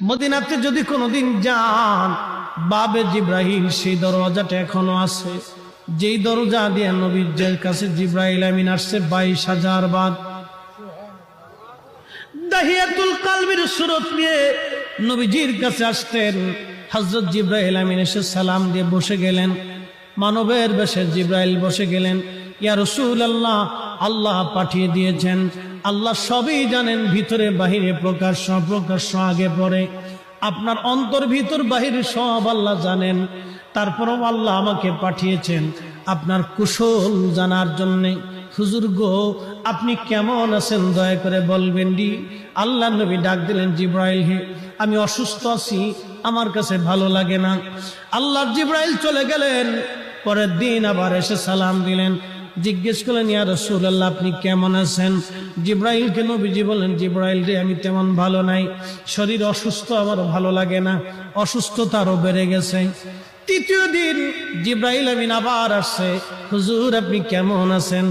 মদিনাতে যদি কোনোদিন যান, বাবে জিব্রাহিল সেই দরওয়াজাটা এখনও আছে। যেই দরজা দিয়ে নবীর কাছে জিব্রাহিল আমিন আসছে, বাইশ হাজার বাদ। সুরত নিয়ে নবীজির কাছে এসে সালাম দিয়ে বসে গেলেন। মানবের বেশে জিব্রাইল বসে গেলেন। ইয়া রসুল আল্লাহ আল্লাহ পাঠিয়ে দিয়েছেন। আল্লাহ সবই জানেন, ভিতরে, বাহিরে প্রকাশ প্রকাশ্য আগে পড়ে আপনার অন্তর ভিতর, বাহিরে সব আল্লাহ জানেন। তারপরও আল্লাহ আমাকে পাঠিয়েছেন আপনার কুশল জানার জন্যে। হুজুর গো, আপনি কেমন আছেন? দয়া করে বলবেন ডি আল্লাহ নবী ডাক দিলেন, জিব্রাইল হে, আমি অসুস্থ আছি, আমার কাছে ভালো লাগে না। আল্লাহ জিব্রাইল চলে গেলেন, পরের দিন আবার এসে সালাম দিলেন। জিজ্ঞেস করলেন, ইয়া রসুল্লাহ আপনি কেমন আছেন? জিব্রাইলকে নবীজি বলেন জিব্রাইল রে, আমি তেমন ভালো নাই। শরীর অসুস্থ আমার ভালো লাগে না। অসুস্থতা আরও বেড়ে গেছে। তৃতীয় দিন জিব্রাইল আমিন আবার আসছে, হুজুর, আপনি কেমন আছেন?